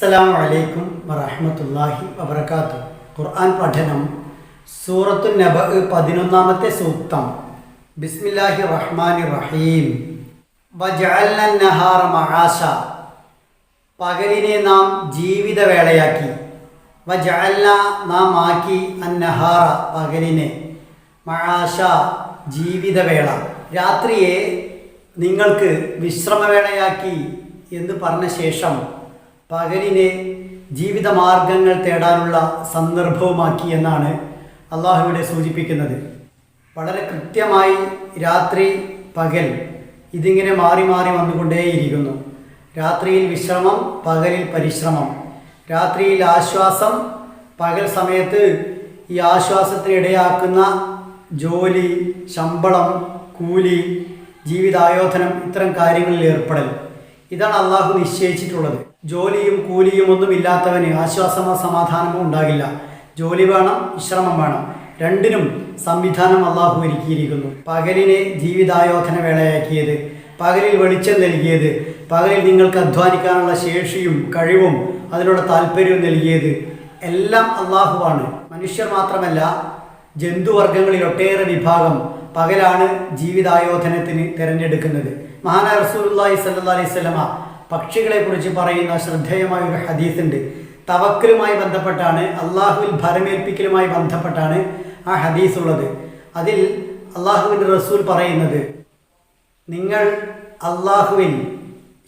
അസ്സലാമു അലൈക്കും വറഹ്മത്തുള്ളാഹി വബർക്കാത്തു ഖുർആൻ പഠനം സൂറത്തു നബ പതിനൊന്നാമത്തെ സൂക്തം. ബിസ്മില്ലാഹി റഹ്മാനി റഹീം. വജഅൽന നഹാറ മആശ. പകലിനെ നാം ജീവിതവേളയാക്കി. വജഅൽന നാം ആക്കി അന്നഹാറ പകലിനെ. മആശ ജീവിതവേള. രാത്രിയെ നിങ്ങൾക്ക് വിശ്രമവേളയാക്കി എന്ന് പറഞ്ഞ ശേഷം പകലിനെ ജീവിതമാർഗങ്ങൾ തേടാനുള്ള സന്ദർഭവുമാക്കി എന്നാണ് അള്ളാഹുവിടെ സൂചിപ്പിക്കുന്നത്. വളരെ കൃത്യമായി രാത്രി പകൽ ഇതിങ്ങനെ മാറി മാറി വന്നുകൊണ്ടേയിരിക്കുന്നു. രാത്രിയിൽ വിശ്രമം പകലിൽ പരിശ്രമം. രാത്രിയിൽ ആശ്വാസം പകൽ സമയത്ത് ഈ ആശ്വാസത്തിന് ഇടയാക്കുന്ന ജോലി ശമ്പളം കൂലി ജീവിതായോധനം ഇത്തരം കാര്യങ്ങളിൽ ഏർപ്പെടൽ. ഇതാണ് അള്ളാഹു നിശ്ചയിച്ചിട്ടുള്ളത്. ജോലിയും കൂലിയും ഒന്നും ഇല്ലാത്തവന് ആശ്വാസമോ സമാധാനമോ ഉണ്ടാകില്ല. ജോലി വേണം വിശ്രമം വേണം. രണ്ടിനും സംവിധാനം അള്ളാഹു ഒരുക്കിയിരിക്കുന്നു. പകലിനെ ജീവിതായോധന വേളയാക്കിയത് പകലിൽ വെളിച്ചം നൽകിയത് പകലിൽ നിങ്ങൾക്ക് അധ്വാനിക്കാനുള്ള ശേഷിയും കഴിവും അതിനുള്ള താല്പര്യവും നൽകിയത് എല്ലാം അള്ളാഹുവാണ്. മനുഷ്യർ മാത്രമല്ല ജന്തുവർഗങ്ങളിൽ ഒട്ടേറെ വിഭാഗം പകലാണ് ജീവിതായോധനത്തിന് തിരഞ്ഞെടുക്കുന്നത്. മഹാനായ റസൂലുള്ളാഹി സല്ലാ പക്ഷികളെ കുറിച്ച് പറയുന്ന ശ്രദ്ധേയമായ ഒരു ഹദീസുണ്ട്. തവക്കലുമായി ബന്ധപ്പെട്ടാണ് അള്ളാഹുവിൽ ഭരമേൽപ്പിക്കലുമായി ബന്ധപ്പെട്ടാണ് ആ ഹദീസ് ഉള്ളത് അതിൽ അള്ളാഹുവിന്റെ റസൂൽ പറയുന്നത് നിങ്ങൾ അള്ളാഹുവിൽ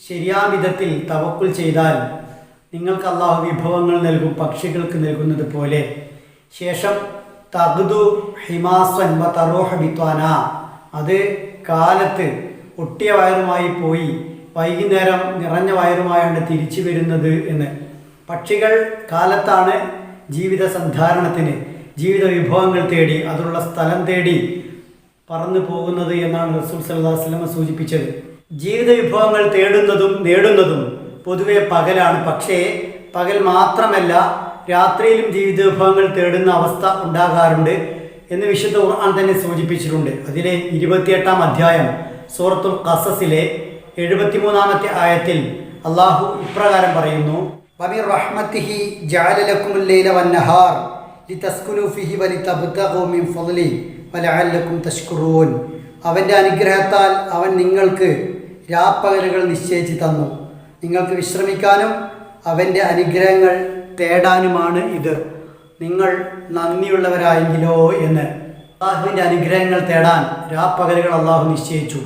ശരിയാം വിധത്തിൽ തവക്കുൽ ചെയ്താൽ നിങ്ങൾക്ക് അള്ളാഹു വിഭവങ്ങൾ നൽകും പക്ഷികൾക്ക് നൽകുന്നത് പോലെ. ശേഷം തഗ്ദു ഹിമാസൻ വ തറോഹ ബിത്വാന. അത് കാലത്ത് ഒട്ടിയ വയറുമായി പോയി വൈകുന്നേരം നിറഞ്ഞ വയറുമായാണ് തിരിച്ചു വരുന്നത് എന്ന്. പക്ഷികൾ കാലത്താണ് ജീവിത സന്ധാരണത്തിന് ജീവിത വിഭവങ്ങൾ തേടി അതിനുള്ള സ്ഥലം തേടി പറന്നു പോകുന്നത് എന്നാണ് റസൂൽ വസല്ലം സൂചിപ്പിച്ചത്. ജീവിത വിഭവങ്ങൾ തേടുന്നതും നേടുന്നതും പൊതുവെ പകലാണ്. പക്ഷേ പകൽ മാത്രമല്ല രാത്രിയിലും ജീവിത വിഭവങ്ങൾ തേടുന്ന അവസ്ഥ ഉണ്ടാകാറുണ്ട് എന്ന് വിശുദ്ധ ഖുർആൻ തന്നെ സൂചിപ്പിച്ചിട്ടുണ്ട്. അതിലെ ഇരുപത്തിയെട്ടാം അധ്യായം സൂറത്തുൽ ഖസസിലെ എഴുപത്തിമൂന്നാമത്തെ ആയത്തിൽ അള്ളാഹു ഇപ്രകാരം പറയുന്നു റഹ്മത്തിഹി വന്നഹാർ മിൻ തഷ്കുറൂൻ അവന്റെ അനുഗ്രഹത്താൽ അവൻ നിങ്ങൾക്ക് രാപ്പകലുകൾ നിശ്ചയിച്ച് തന്നു. നിങ്ങൾക്ക് വിശ്രമിക്കാനും അവന്റെ അനുഗ്രഹങ്ങൾ തേടാനുമാണ് ഇത്. നിങ്ങൾ നന്ദിയുള്ളവരായെങ്കിലോ എന്ന്. അള്ളാഹുവിന്റെ അനുഗ്രഹങ്ങൾ തേടാൻ രാപ്പകലുകൾ അള്ളാഹു നിശ്ചയിച്ചു.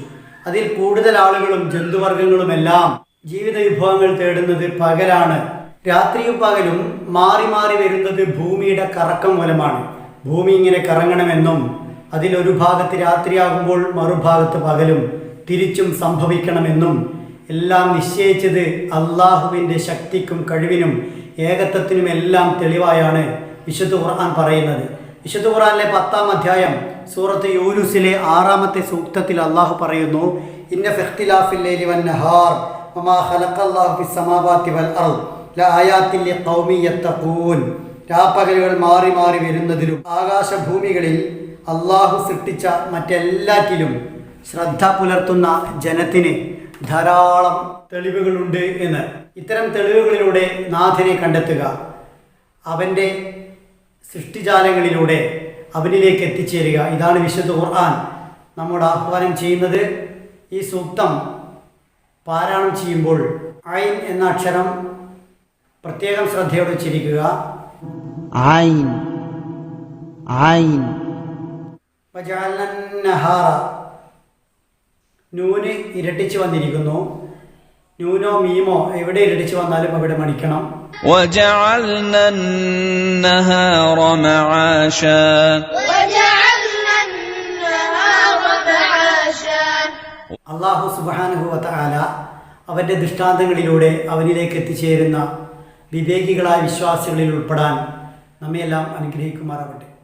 അതിൽ കൂടുതൽ ആളുകളും ജന്തുവർഗങ്ങളുമെല്ലാം ജീവിത വിഭവങ്ങൾ തേടുന്നത് പകലാണ്. രാത്രിയും പകലും മാറി മാറി വരുന്നത് ഭൂമിയുടെ കറക്കം മൂലമാണ്. ഭൂമി ഇങ്ങനെ കറങ്ങണമെന്നും അതിലൊരു ഭാഗത്ത് രാത്രിയാകുമ്പോൾ മറുഭാഗത്ത് പകലും തിരിച്ചും സംഭവിക്കണമെന്നും എല്ലാം നിശ്ചയിച്ചത് അള്ളാഹുവിന്റെ ശക്തിക്കും കഴിവിനും ഏകത്വത്തിനും എല്ലാം തെളിവായാണ് വിശുദ്ധ ഖുർആൻ പറയുന്നത്. വിശുദ്ധ ഖുർആനിലെ പത്താം അധ്യായം സൂറത്ത് യൂനുസിലെ ആറാമത്തെ സൂക്തത്തിൽ അള്ളാഹു പറയുന്നു ഇന്ന ഖലഖല്ലാഹു വൽ അർദ് രാപ്പകലുകൾ മാറി മാറി വരുന്നതിലും ആകാശഭൂമികളിൽ അള്ളാഹു സൃഷ്ടിച്ച മറ്റെല്ലാറ്റിലും ശ്രദ്ധ പുലർത്തുന്ന ജനത്തിന് ധാരാളം തെളിവുകളുണ്ട് എന്ന്. ഇത്തരം തെളിവുകളിലൂടെ നാഥനെ കണ്ടെത്തുക. അവന്റെ സൃഷ്ടിജാലങ്ങളിലൂടെ അവനിലേക്ക് എത്തിച്ചേരുക. ഇതാണ് വിശുദ്ധ ഖുർആൻ. നമ്മോട് ആഹ്വാനം ചെയ്യുന്നത് ഈ സൂക്തം പാരായണം ചെയ്യുമ്പോൾ ഐൻ എന്ന അക്ഷരം പ്രത്യേകം ശ്രദ്ധയോടെ ചിരിക്കുക ഐൻ. ഐൻ. നൂന് ഇരട്ടിച്ചു വന്നിരിക്കുന്നു. നൂനോ മീമോ എവിടെ ഇരട്ടിച്ചു വന്നാലും അവിടെ മണിക്കണം അള്ളാഹു സുബാനുഭവത്ത ആല അവന്റെ ദൃഷ്ടാന്തങ്ങളിലൂടെ അവനിലേക്ക് എത്തിച്ചേരുന്ന വിവേകികളായ വിശ്വാസികളിൽ ഉൾപ്പെടാൻ നമ്മയെല്ലാം അനുഗ്രഹിക്കുമാറാവട്ടെ.